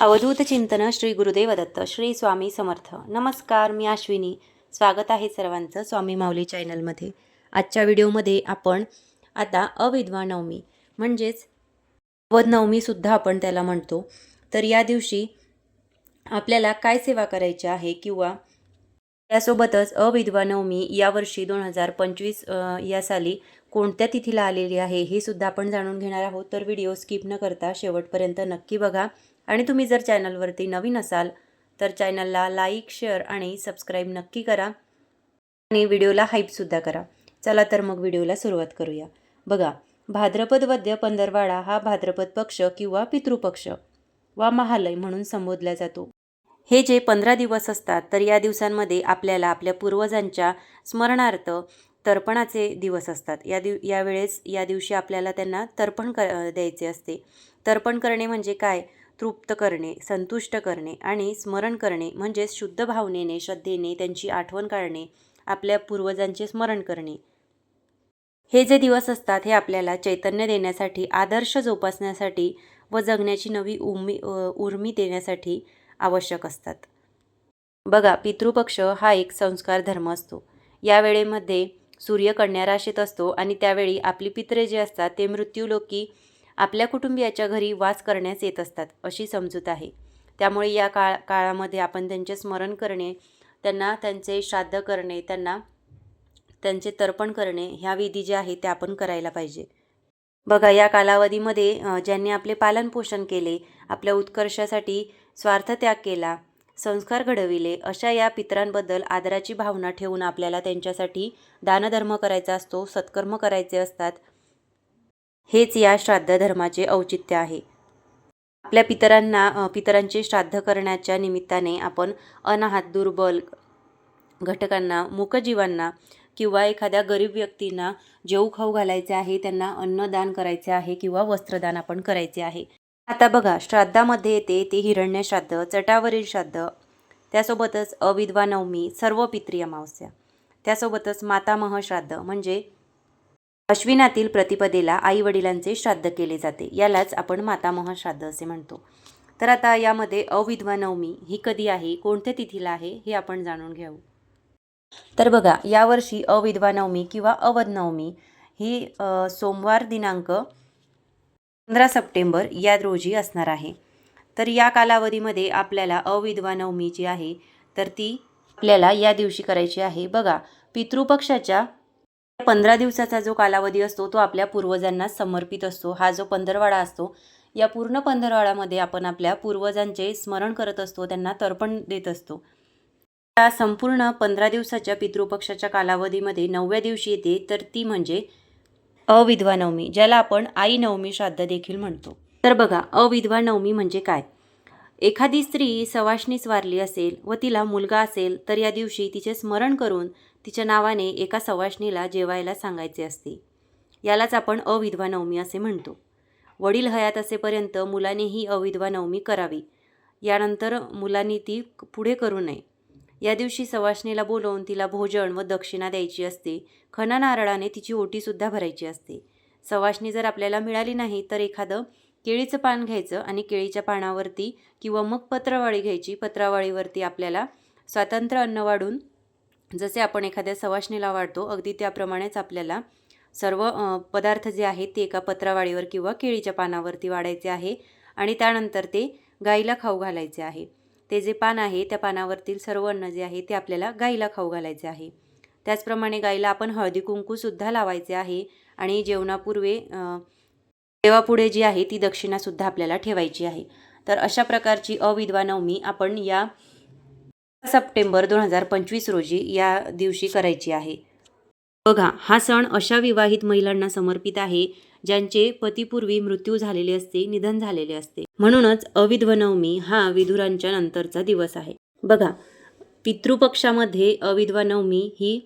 अवधूत चिंतन श्री गुरुदेव दत्त श्री स्वामी समर्थ. नमस्कार मी अश्विनी. स्वागत आहे सर्वांचं स्वामी माऊली चॅनलमध्ये. आजच्या व्हिडिओमध्ये आपण आता अविधवा नवमी म्हणजेच अवध नवमीसुद्धा आपण त्याला म्हणतो. तर या दिवशी आपल्याला काय सेवा करायची आहे किंवा त्यासोबतच अविधवा नवमी यावर्षी दोन हजार पंचवीस या साली कोणत्या तिथीला आलेली आहे हे सुद्धा आपण जाणून घेणार आहोत. तर व्हिडिओ स्किप न करता शेवटपर्यंत नक्की बघा. आणि तुम्ही जर चॅनलवरती नवीन असाल तर चॅनलला लाईक शेअर आणि सबस्क्राईब नक्की करा आणि व्हिडिओला हाईपसुद्धा करा. चला तर मग व्हिडिओला सुरुवात करूया. बघा भाद्रपद वद्य पंधरवाडा हा भाद्रपद पक्ष किंवा पितृपक्ष वा महालय म्हणून संबोधला जातो. हे जे पंधरा दिवस असतात तर या दिवसांमध्ये आपल्याला आपल्या पूर्वजांच्या स्मरणार्थ तर्पणाचे दिवस असतात. या दिव यावेळेस या दिवशी आपल्याला त्यांना तर्पण क द्यायचे असते. तर्पण करणे म्हणजे काय? तृप्त करणे संतुष्ट करणे आणि स्मरण करणे म्हणजेच शुद्ध भावनेने श्रद्धेने त्यांची आठवण काढणे आपल्या पूर्वजांचे स्मरण करणे. हे जे दिवस असतात हे आपल्याला चैतन्य देण्यासाठी आदर्श जोपासण्यासाठी व जगण्याची नवी उर्मी उर्मी देण्यासाठी आवश्यक असतात. बघा पितृपक्ष हा एक संस्कार धर्म असतो. या वेळेमध्ये सूर्य कन्या राशीत असतो आणि त्यावेळी आपली पित्रे जे असतात ते मृत्यूलोकी आपल्या कुटुंबियाच्या घरी वास करण्यास येत असतात अशी समजूत आहे. त्यामुळे या काळ काळामध्ये आपण त्यांचे स्मरण करणे त्यांना त्यांचे श्राद्ध करणे त्यांना त्यांचे तर्पण करणे ह्या विधी ज्या आहेत त्या आपण करायला पाहिजे. बघा या कालावधीमध्ये ज्यांनी आपले पालनपोषण केले आपल्या उत्कर्षासाठी स्वार्थत्याग केला संस्कार घडविले अशा या पितरांबद्दल आदराची भावना ठेवून आपल्याला त्यांच्यासाठी दानधर्म करायचा असतो सत्कर्म करायचे असतात हेच या श्राद्ध धर्माचे औचित्य आहे. आपल्या पितरांना पितरांचे श्राद्ध करण्याच्या निमित्ताने आपण अनाहात दुर्बल घटकांना मूकजीवांना किंवा एखाद्या गरीब व्यक्तींना जेऊ खाऊ घालायचे आहे त्यांना अन्नदान करायचे आहे किंवा वस्त्रदान आपण करायचे आहे. आता बघा श्राद्धामध्ये येते ते हिरण्य श्राद्ध चटावरील श्राद्ध त्यासोबतच अविधवा नवमी सर्व पित्री अमावस्या त्यासोबतच मातामह श्राद्ध म्हणजे अश्विनातील प्रतिपदेला आई वडिलांचे श्राद्ध केले जाते. यालाच आपण मातामह श्राद्ध असे म्हणतो. तर आता यामध्ये अविधवा नवमी ही कधी आहे कोणत्या तिथीला आहे हे आपण जाणून घेऊ. तर बघा यावर्षी अविधवा नवमी किंवा अवध नवमी ही सोमवार दिनांक पंधरा सप्टेंबर या रोजी असणार आहे. तर या कालावधीमध्ये आपल्याला अविधवा नवमी जी आहे तर ती आपल्याला या दिवशी करायची आहे. बघा पितृपक्षाच्या पंधरा दिवसाचा जो कालावधी असतो तो आपल्या पूर्वजांना समर्पित असतो. हा जो पंधरवाडा असतो या पूर्ण पंधरवाड्यामध्ये आपण आपल्या पूर्वजांचे स्मरण करत असतो त्यांना तर्पण देत असतो. या संपूर्ण पंधरा दिवसाच्या पितृपक्षाच्या कालावधीमध्ये नवव्या दिवशी येते तर ती म्हणजे अविधवा नवमी ज्याला आपण आई नवमी श्राद्ध देखील म्हणतो. तर बघा अविधवा नवमी म्हणजे काय? एखादी स्त्री सवाष्णीस वारली असेल व तिला मुलगा असेल तर या दिवशी तिचे स्मरण करून तिच्या नावाने एका सवाष्णीला जेवायला सांगायचे असते. यालाच आपण अविधवा नवमी असे म्हणतो. वडील हयात असेपर्यंत मुलाने ही अविधवा नवमी करावी. यानंतर मुलांनी ती पुढे करू नये. या दिवशी सवाष्णीला बोलवून तिला भोजन व दक्षिणा द्यायची असते. खना नारळाने तिची ओटीसुद्धा भरायची असते. सवाष्णी जर आपल्याला मिळाली नाही तर एखादं केळीचं पान घ्यायचं आणि केळीच्या पानावरती किंवा मग पत्रावळी घ्यायची. पत्रावळीवरती आपल्याला स्वातंत्र्य अन्न वाढून जसे आपण एखाद्या सवाशणीला वाढतो अगदी त्याप्रमाणेच आपल्याला सर्व पदार्थ जे आहेत ते एका पत्रावाळीवर किंवा केळीच्या पानावरती वाढायचे आहे आणि त्यानंतर ते गाईला खाऊ घालायचे आहे. ते जे पान आहे त्या पानावरतील सर्व अन्न जे आहे ते आपल्याला गाईला खाऊ घालायचे आहे. त्याचप्रमाणे गाईला आपण हळदी कुंकूसुद्धा लावायचे आहे आणि जेवणापूर्वी देवापुढे जी आहे ती दक्षिणासुद्धा आपल्याला ठेवायची आहे. तर अशा प्रकारची अविधवा नवमी आपण या सप्टेंबर दोन हजार पंचवीस रोजी या दिवशी करायची आहे. बघा हा सण अशा विवाहित महिलांना समर्पित आहे ज्यांचे पतीपूर्वी मृत्यू झालेले असते निधन झालेले असते. म्हणूनच अविध्वनवमी हा विधुरांच्या नंतरचा दिवस आहे. बघा पितृपक्षामध्ये अविधवा नवमी ही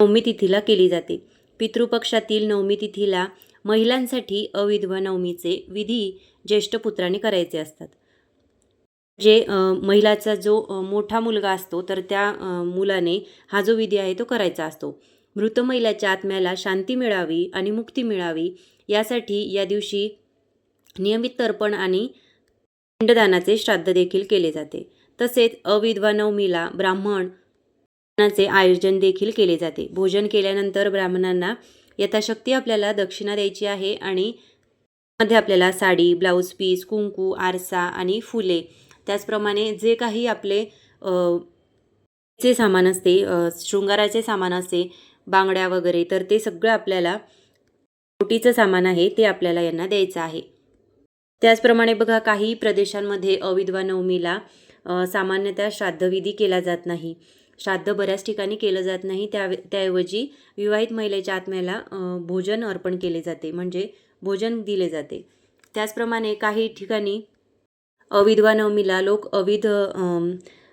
नवमी तिथीला केली जाते. पितृपक्षातील नवमी तिथीला महिलांसाठी अविधवा नवमीचे विधी ज्येष्ठ पुत्राने करायचे असतात. जे महिलाचा जो मोठा मुलगा असतो तर त्या मुलाने हा जो विधी आहे तो करायचा असतो. मृत महिलाच्या आत्म्याला शांती मिळावी आणि मुक्ती मिळावी यासाठी या दिवशी नियमित तर्पण आणि पिंडदानाचे श्राद्ध देखील केले जाते. तसेच अविधवा नवमीला ब्राह्मण आयोजन देखील केले जाते. भोजन केल्यानंतर ब्राह्मणांना यथाशक्ती आपल्याला दक्षिणा द्यायची आहे आणि मध्ये आपल्याला साडी ब्लाऊज पीस कुंकू आरसा आणि फुले त्याचप्रमाणे जे काही आपले जे चे सामान असते शृंगाराचे सामान असते बांगड्या वगैरे तर ते सगळं आपल्याला रोटीचं सामान आहे ते आपल्याला यांना द्यायचं आहे. त्याचप्रमाणे बघा काही प्रदेशांमध्ये अविधवा नवमीला सामान्यतः श्राद्धविधी केला जात नाही. श्राद्ध बऱ्याच ठिकाणी केलं जात नाही. त्या त्याऐवजी विवाहित महिलेच्या आत्म्याला भोजन अर्पण केले जाते म्हणजे भोजन दिले जाते. त्याचप्रमाणे काही ठिकाणी अविधवा नवमीला लोक अविध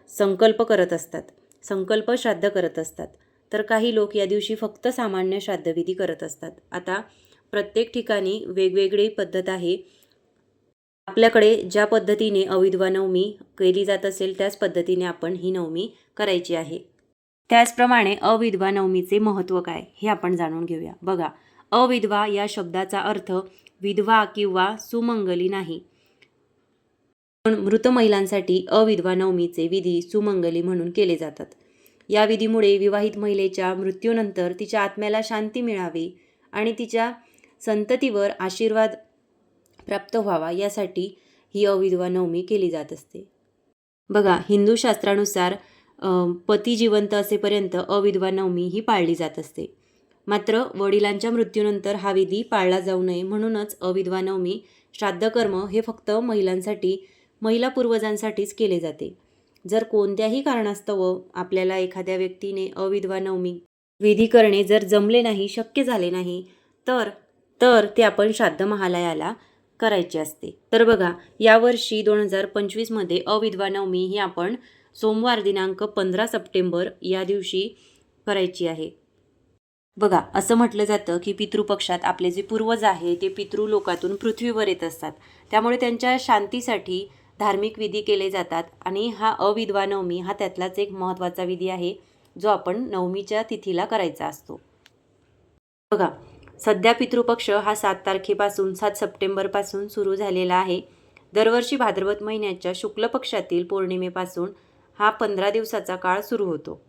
संकल्प करत असतात. संकल्प श्राद्ध करत असतात. तर काही लोक या दिवशी फक्त सामान्य श्राद्धविधी करत असतात. आता प्रत्येक ठिकाणी वेगवेगळी पद्धत आहे. आपल्याकडे ज्या पद्धतीने अविधवा नवमी केली जात असेल त्याच पद्धतीने आपण ही नवमी करायची आहे. त्याचप्रमाणे अविधवा नवमीचे महत्त्व काय हे आपण जाणून घेऊया. बघा अविधवा या शब्दाचा अर्थ विधवा किंवा सुमंगली नाही. पण मृत महिलांसाठी अविधवा नवमीचे विधी सुमंगली म्हणून केले जातात. या विधीमुळे विवाहित महिलेच्या मृत्यूनंतर तिच्या आत्म्याला शांती मिळावी आणि तिच्या संततीवर आशीर्वाद प्राप्त व्हावा यासाठी ही अविधवा नवमी केली जात असते. बघा हिंदू शास्त्रानुसार पती जिवंत असेपर्यंत अविधवा नवमी ही पाळली जात असते. मात्र वडिलांच्या मृत्यूनंतर हा विधी पाळला जाऊ नये म्हणूनच अविधवा नवमी श्राद्धकर्म हे फक्त महिलांसाठी महिला पूर्वजांसाठीच केले जाते. जर कोणत्याही कारणास्तव आपल्याला एखाद्या व्यक्तीने अविधवा नवमी विधी करणे जर जमले नाही शक्य झाले नाही तर तर ते आपण श्राद्ध महालयाला करायचे असते. तर बघा यावर्षी दोन हजार पंचवीसमध्ये अविधवा नवमी ही आपण सोमवार दिनांक पंधरा सप्टेंबर या दिवशी करायची आहे. बघा असं म्हटलं जातं की पितृपक्षात आपले जे पूर्वज आहे ते पितृलोकातून पृथ्वीवर येत असतात. त्यामुळे त्यांच्या शांतीसाठी धार्मिक विधी केले जातात आणि हा अविधवा नवमी हा त्यातलाच एक महत्त्वाचा विधी आहे जो आपण नवमीच्या तिथीला करायचा असतो. बघा सध्या पितृपक्ष हा सात तारखेपासून सात सप्टेंबरपासून सुरू झालेला आहे. दरवर्षी भाद्रपद महिन्याच्या शुक्ल पक्षातील पौर्णिमेपासून हा पंधरा दिवसाचा काळ सुरू होतो.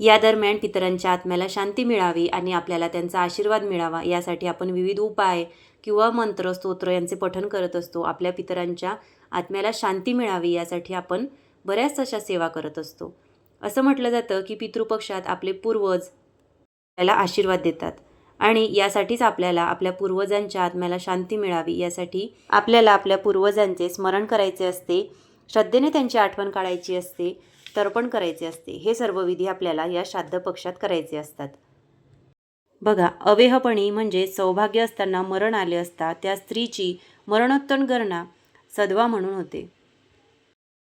या दरम्यान पितरांच्या आत्म्याला शांती मिळावी आणि आपल्याला त्यांचा आशीर्वाद मिळावा यासाठी आपण विविध उपाय किंवा मंत्र स्तोत्र यांचे पठण करत असतो. आपल्या पितरांच्या आत्म्याला शांती मिळावी यासाठी आपण बऱ्याच अशा सेवा करत असतो. असं म्हटलं जातं की पितृपक्षात आपले पूर्वज आपल्याला आशीर्वाद देतात आणि यासाठीच आपल्याला आपल्या पूर्वजांच्या आत्म्याला शांती मिळावी यासाठी आपल्याला आपल्या पूर्वजांचे स्मरण करायचे असते श्रद्धेने त्यांची आठवण काढायची असते तर्पण करायचे असते. हे सर्व विधी आपल्याला या श्राद्ध पक्षात करायचे असतात. बघा अवेहपणी म्हणजे सौभाग्य असताना मरण आले असता त्या स्त्रीची मरणोत्तन गणना सदवा म्हणून होते.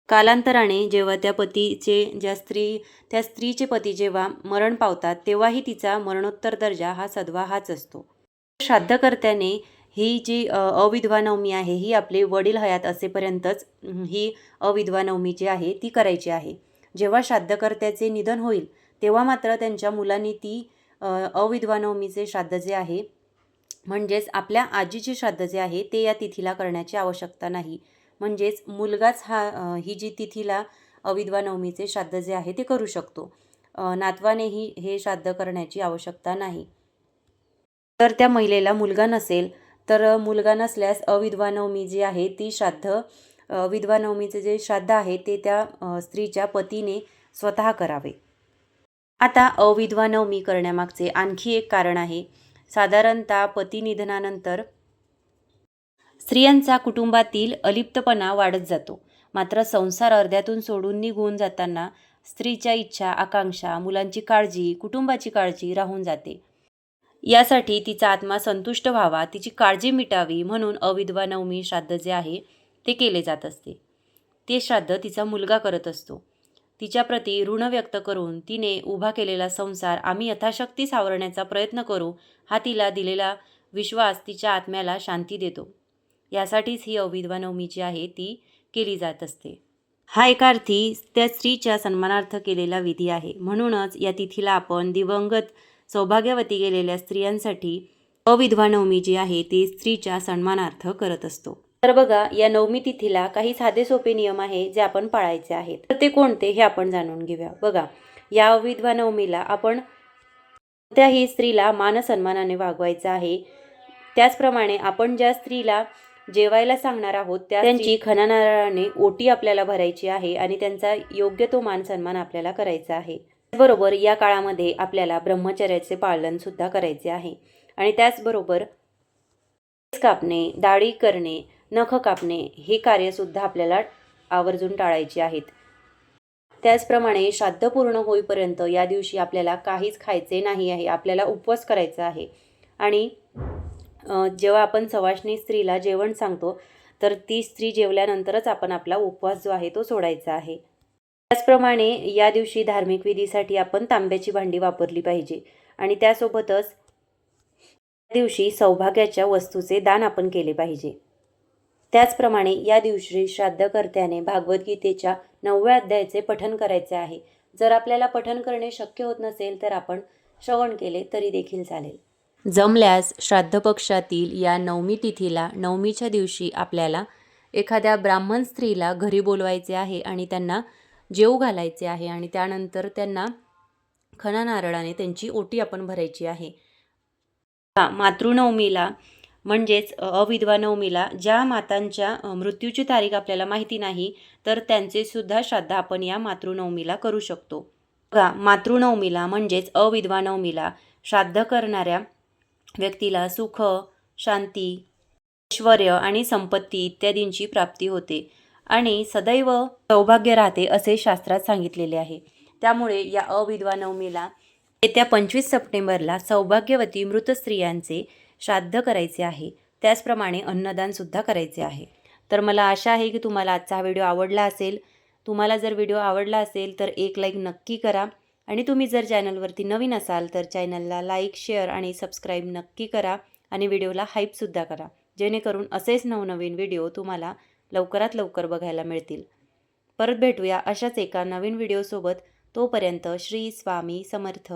कालांतराने जेव्हा त्या पतीचे ज्या स्त्री त्या स्त्रीचे पती जेव्हा मरण पावतात तेव्हाही तिचा मरणोत्तर दर्जा हा सदवा हाच असतो. श्राद्धकर्त्याने ही जी अविधवा नवमी आहे ही आपले वडील हयात असेपर्यंतच ही अविधवा नवमी जी आहे ती करायची आहे. जेव्हा श्राद्धकर्त्याचे निधन होईल तेव्हा मात्र त्यांच्या मुलांनी ती अविधवा नवमीचे श्राद्ध जे आहे म्हणजेच आपल्या आजीचे श्राद्ध जे आहे ते या तिथीला करण्याची आवश्यकता नाही. म्हणजेच मुलगाच हा ही जी तिथीला अविधवा नवमीचे श्राद्ध जे आहे ते करू शकतो. नातवानेही हे श्राद्ध करण्याची आवश्यकता नाही. तर त्या महिलेला मुलगा नसेल तर मुलगा नसल्यास अविधवा नवमी जी आहे ती श्राद्ध विधवा नवमीचे जे श्राद्ध आहे ते त्या स्त्रीच्या पतीने स्वतः करावे. आता अविधवा नवमी करण्यामागचे आणखी एक कारण आहे. साधारणतः पती निधनानंतर स्त्रियांचा कुटुंबातील अलिप्तपणा वाढत जातो. मात्र संसार अर्ध्यातून सोडून निघून जाताना स्त्रीच्या इच्छा आकांक्षा मुलांची काळजी कुटुंबाची काळजी राहून जाते. यासाठी तिचा आत्मा संतुष्ट व्हावा तिची काळजी मिटावी म्हणून अविधवा नवमी श्राद्ध जे आहे ते केले जात असते. ते श्राद्ध तिचा मुलगा करत असतो. तिच्याप्रती ऋण व्यक्त करून तिने उभा केलेला संसार आम्ही यथाशक्ती सावरण्याचा प्रयत्न करू हा तिला दिलेला विश्वास तिच्या आत्म्याला शांती देतो. यासाठीच ही अविधवा नवमी जी आहे ती केली जात असते. हा एका अर्थी त्या स्त्रीच्या सन्मानार्थ केलेला विधी आहे. म्हणूनच या तिथीला आपण दिवंगत सौभाग्यवती गेलेल्या स्त्रियांसाठी अविधवा नवमी जी आहे ती स्त्रीच्या सन्मानार्थ करत असतो. तर बघा या नवमी तिथीला काही साधे सोपे नियम आहे जे आपण पाळायचे आहेत. तर ते कोणते हे आपण जाणून घेऊया. बघा या विधवा नवमीला आपण कोणत्याही स्त्रीला मानसन्मानाने वागवायचं आहे. त्याचप्रमाणे आपण ज्या स्त्रीला जेवायला सांगणार आहोत त्या त्यांची खणानारळाने ओटी आपल्याला भरायची आहे आणि त्यांचा योग्य तो मान सन्मान आपल्याला करायचा आहे. बरोबर या काळामध्ये आपल्याला ब्रह्मचर्याचे पालन सुद्धा करायचे आहे. आणि त्याचबरोबर कापणे दाढी करणे नख कापणे हे कार्यसुद्धा आपल्याला आवर्जून टाळायचे आहेत. त्याचप्रमाणे श्राद्ध पूर्ण होईपर्यंत या दिवशी आपल्याला काहीच खायचे नाही आहे आपल्याला उपवास करायचा आहे. आणि जेव्हा आपण सवाष्णी स्त्रीला जेवण सांगतो तर ती स्त्री जेवल्यानंतरच आपण आपला उपवास जो आहे तो सोडायचा आहे. त्याचप्रमाणे या दिवशी धार्मिक विधीसाठी आपण तांब्याची भांडी वापरली पाहिजे. आणि त्यासोबतच त्या दिवशी सौभाग्याच्या वस्तूचे दान आपण केले पाहिजे. त्याचप्रमाणे या दिवशी श्राद्धकर्त्याने भागवद्गीतेच्या नवव्या अध्यायाचे पठन करायचे आहे. जर आपल्याला पठन करणे शक्य होत नसेल तर आपण श्रवण केले तरी देखील चालेल. जमल्यास श्राद्ध पक्षातील या नवमी तिथीला नवमीच्या दिवशी आपल्याला एखाद्या ब्राह्मण स्त्रीला घरी बोलवायचे आहे आणि त्यांना जेव घालायचे आहे आणि त्यानंतर त्यांना खणा नारळाने त्यांची ओटी आपण भरायची आहे. हा, मातृनवमीला म्हणजेच अविधवा नवमीला ज्या मातांच्या मृत्यूची तारीख आपल्याला माहिती नाही तर त्यांचे सुद्धा श्राद्ध आपण या मातृनवमीला करू शकतो. बघा मातृनवमीला म्हणजेच अविधवा नवमीला श्राद्ध करणाऱ्या व्यक्तीला सुख शांती ऐश्वर आणि संपत्ती इत्यादींची प्राप्ती होते आणि सदैव सौभाग्य राहते असे शास्त्रात सांगितलेले आहे. त्यामुळे या अविधवा नवमीला येत्या पंचवीस सप्टेंबरला सौभाग्यवती मृत स्त्रियांचे श्राद्ध करायचे आहे. त्याचप्रमाणे अन्नदानसुद्धा करायचे आहे. तर मला आशा आहे की तुम्हाला आजचा हा व्हिडिओ आवडला असेल. तुम्हाला जर व्हिडिओ आवडला असेल तर एक लाईक नक्की करा. आणि तुम्ही जर चॅनलवरती नवीन असाल तर चॅनलला लाईक शेअर आणि सबस्क्राईब नक्की करा. आणि व्हिडिओला हाईपसुद्धा करा. जेणेकरून असेच नवनवीन व्हिडिओ तुम्हाला लवकरात लवकर बघायला मिळतील. परत भेटूया अशाच एका नवीन व्हिडिओसोबत. तोपर्यंत श्री स्वामी समर्थ.